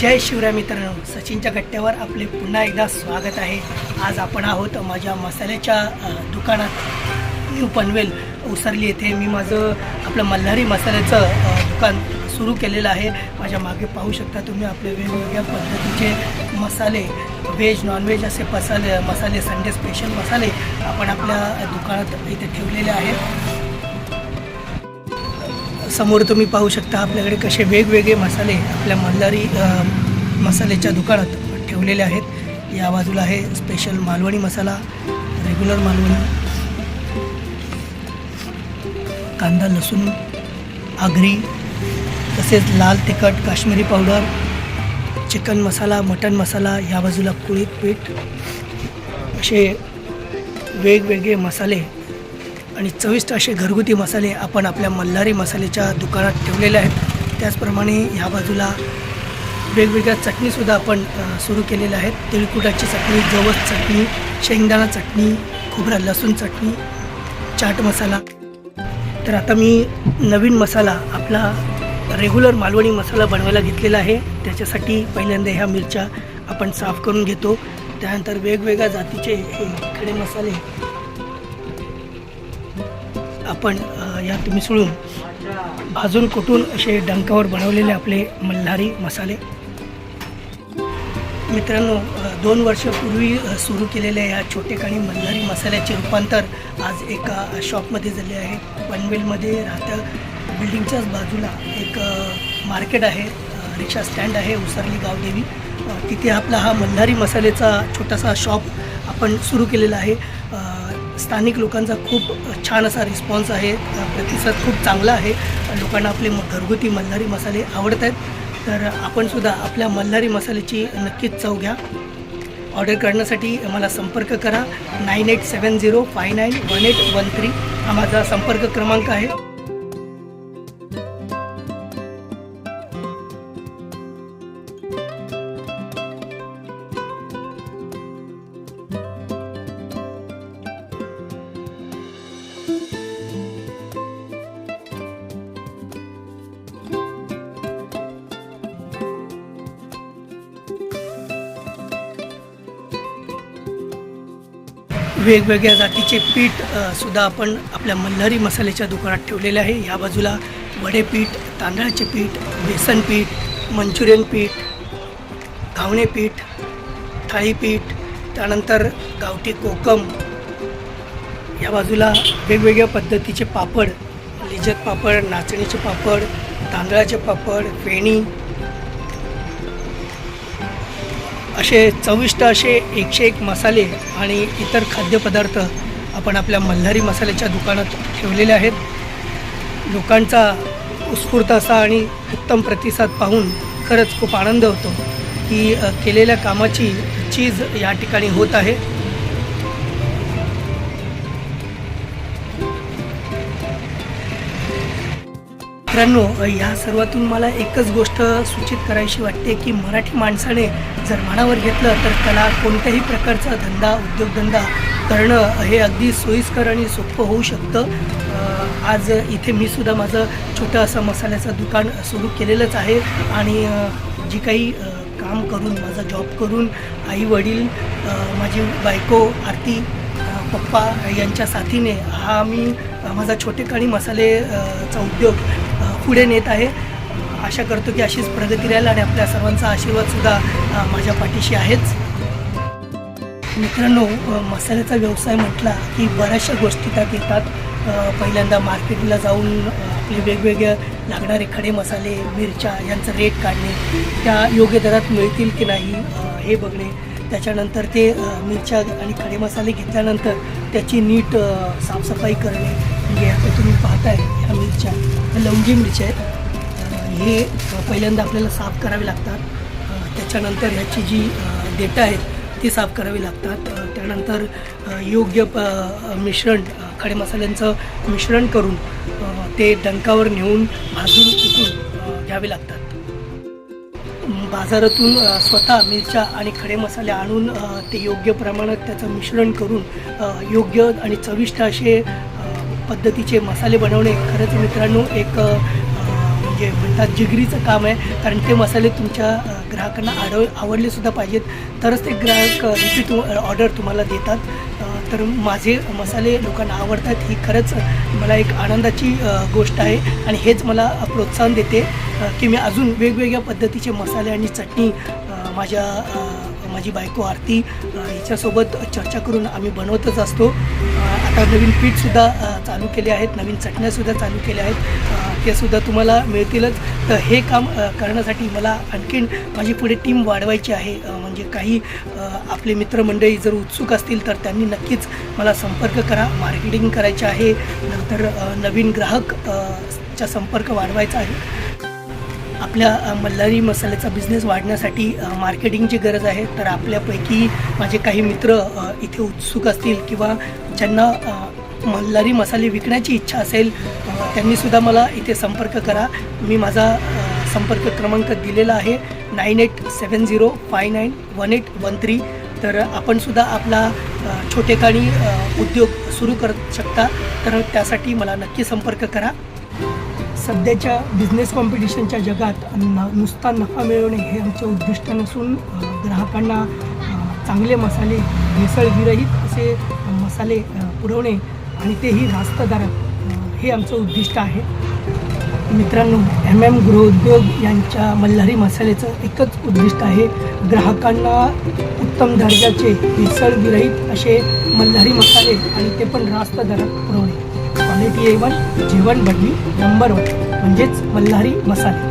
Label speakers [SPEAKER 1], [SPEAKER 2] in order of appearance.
[SPEAKER 1] जय शिवराय मित्रांनो. सचिनच्या गट्ट्यावर आपले पुन्हा एकदा स्वागत आहे. आज आपण आहोत माझ्या मसाल्याच्या दुकानात. न्यू पनवेल उसरली येथे मी माझं आपलं मल्हारी मसाल्याचं दुकान सुरू केलेलं आहे. माझ्या मागे पाहू शकता तुम्ही आपले वेगवेगळ्या पद्धतीचे मसाले. व्हेज नॉनव्हेज असे मसाले मसाले संडे स्पेशल मसाले आपण आपल्या दुकानात इथे ठेवलेले आहेत. समोर तुम्ही पाहू शकता आपल्याकडे कसे वेगवेगळे मसाले आपल्या मल्हारी मसाल्याच्या दुकानात ठेवलेले आहेत. या बाजूला आहे स्पेशल मालवणी मसाला रेग्युलर मालवणी कांदा लसूण आगरी तसेच लाल तिखट Kashmiri powder chicken masala mutton masala या बाजूला कुळीत पीठ असे वेगवेगळे मसाले आणि चविष्ट असे घरगुती मसाले आपण आपल्या मल्हारी मसाल्याच्या दुकानात ठेवलेले आहेत. त्याचप्रमाणे ह्या बाजूला वेगवेगळ्या चटणीसुद्धा आपण सुरू केलेल्या आहेत. तिळकुटाची चटणी जवस चटणी शेंगदाणा चटणी खोबरा लसूण चटणी चाट मसाला. तर आता मी नवीन मसाला आपला रेग्युलर मालवणी मसाला बनवायला घेतलेला आहे. त्याच्यासाठी पहिल्यांदा ह्या मिरच्या आपण साफ करून घेतो. त्यानंतर वेगवेगळ्या जातीचे हे खडे मसाले आपण यात मिसळून भाजून कुटून असे डंकावर बनवलेले आपले मल्हारी मसाले. मित्रांनो दोन वर्षापूर्वी सुरू केलेल्या या छोटेखानी मल्हारी मसाल्याचे रूपांतर आज एका शॉपमध्ये झाले आहे. पनवेलमध्ये राहत्या बिल्डिंगच्याच बाजूला एक मार्केट आहे. रिक्षा स्टँड आहे उसरली गावदेवी तिथे आपला हा मल्हारी मसाल्याचा छोटासा शॉप आपण सुरू केलेला आहे. स्थानिक लोकांचा खूप छान असा रिस्पॉन्स आहे. प्रतिसाद खूप चांगला आहे. लोकांना आपले घरगुती मल्हारी मसाले आवडत आहेत तर आपणसुद्धा आपल्या मल्हारी मसाल्याची नक्कीच चव घ्या. ऑर्डर करण्यासाठी मला संपर्क करा. Nine eight seven zero five nine one eight one three हा माझा संपर्क क्रमांक आहे. वेगवेगळ्या जातीचे पीठ सुद्धा आपण आपल्या मल्हारी मसाल्याच्या दुकानात ठेवलेले आहे. या बाजूला वडे पीठ तांदळाचे पीठ बेसन पीठ मंचुरियन पीठ घावणे पीठ थाळीपीठ त्यानंतर गावठी कोकम. या बाजूला वेगवेगळ्या पद्धतीचे पापड लिजत पापड नाचणीचे पापड तांदळाचे पापड फेणी असे चविष्ट असे एकशे एक मसाले आणि इतर खाद्यपदार्थ आपण आपल्या मल्हारी मसाल्याच्या दुकानात ठेवलेले आहेत. लोकांचा उत्स्फूर्त असा आणि उत्तम प्रतिसाद पाहून खरंच खूप आनंद होतो की केलेल्या कामाची चीज या ठिकाणी होत आहे. मित्रांनो या सर्वातून मला एकच गोष्ट सूचित करायची वाटते की मराठी माणसाने जर मनावर घेतलं तर त्याला कोणत्याही प्रकारचा धंदा उद्योगधंदा करणं हे अगदी सोयीस्कर आणि सोपं होऊ शकतं. आज इथे मी सुद्धा माझं छोटं असं मसाल्याचं दुकान सुरू केलेलंच आहे आणि जी काही काम करून माझा जॉब करून आई वडील माझी बायको आरती पप्पा यांच्या साथीने हा मी माझा छोटेखानी मसाले चा उद्योग पुढे नेत आहे. आशा करतो की अशीच प्रगती राहील आणि आपल्या सर्वांचा आशीर्वादसुद्धा माझ्या पाठीशी आहेच. मित्रांनो मसाल्याचा व्यवसाय म्हटला की बऱ्याचशा गोष्टी त्यात येतात. पहिल्यांदा मार्केटला जाऊन आपले वेगवेगळे लागणारे खडे मसाले मिरच्या यांचं रेट काढणे त्या योग्य दरात मिळतील की नाही हे बघणे. त्याच्यानंतर ते मिरच्या आणि खडे मसाले घेतल्यानंतर त्याची नीट साफसफाई करणे. म्हणजे आता तुम्ही पाहताय ह्या मिरच्या. लवंगी मिरची आहेत. हे पहिल्यांदा आपल्याला साफ करावे लागतात. त्याच्यानंतर ह्याची जी अ, देठं आहेत ती साफ करावी लागतात. त्यानंतर योग्य प मिश्रण खडे मसाल्यांचं मिश्रण करून ते डंकावर नेऊन भाजून कुटून घ्यावे लागतात. बाजारातून स्वतः मिरच्या आणि खडे मसाले आणून ते योग्य प्रमाणात त्याचं मिश्रण करून योग्य आणि चविष्ट असे पद्धतीचे मसाले बनवणे खरंच मित्रांनो एक म्हणजे म्हणतात जिगरीचं काम आहे. कारण ते मसाले तुमच्या ग्राहकांना आडव आवडले सुद्धा पाहिजेत. तरच ते ग्राहक रिपीट ऑर्डर तुम्हाला देतात. तर माझे मसाले लोकांना आवडतात ही खरंच मला एक आनंदाची गोष्ट आहे आणि हेच मला प्रोत्साहन देते की मी अजून वेगवेगळ्या पद्धतीचे मसाले आणि चटणी माझ्या माझी बायको आरती हिच्यासोबत चर्चा करून आम्ही बनवतच असतो. आता नवीन पीठसुद्धा चालू केले आहेत नवीन चटण्यासुद्धा चालू केल्या आहेत. ते सुद्धा तुम्हाला मिळतीलच. तर हे काम करण्यासाठी मला आणखीन माझी पुढे टीम वाढवायची आहे. म्हणजे काही आपले मित्रमंडळी जर उत्सुक असतील तर त्यांनी नक्कीच मला संपर्क करा. मार्केटिंग करायचे आहे. नंतर नवीन ग्राहक चा संपर्क वाढवायचा आहे. आपल्या मल्हारी मसाल्याचा बिझनेस वाढण्यासाठी मार्केटिंगची गरज आहे. तर आपल्यापैकी माझे काही मित्र इथे उत्सुक असतील किंवा ज्यांना मल्हारी मसाले विकण्याची इच्छा असेल त्यांनीसुद्धा मला इथे संपर्क करा. मी माझा संपर्क क्रमांक दिलेला आहे nine eight seven zero five nine one eight one three. तर आपणसुद्धा आपला अ, छोटेखानी उद्योग सुरू करू शकता. तर त्यासाठी मला नक्की संपर्क करा. सध्याच्या बिझनेस कॉम्पिटिशनच्या जगात न नुसता नफा मिळवणे हे आमचे उद्दिष्ट नसून ग्राहकांना चांगले मसाले मिसळविरहित असे मसाले पुरवणे आणि तेही रास्त दरात हे आमचं उद्दिष्ट आहे. मित्रांनो एम एम गृहोद्योग यांच्या मल्हारी मसाल्याचं एकच उद्दिष्ट आहे. ग्राहकांना उत्तम दर्जाचे मिसळविरहित असे मल्हारी मसाले आणि ते पण रास्त दरात पुरवणे. क्वालिटी ए वन जेवण बनली नंबर वन म्हणजेच मल्हारी मसाले.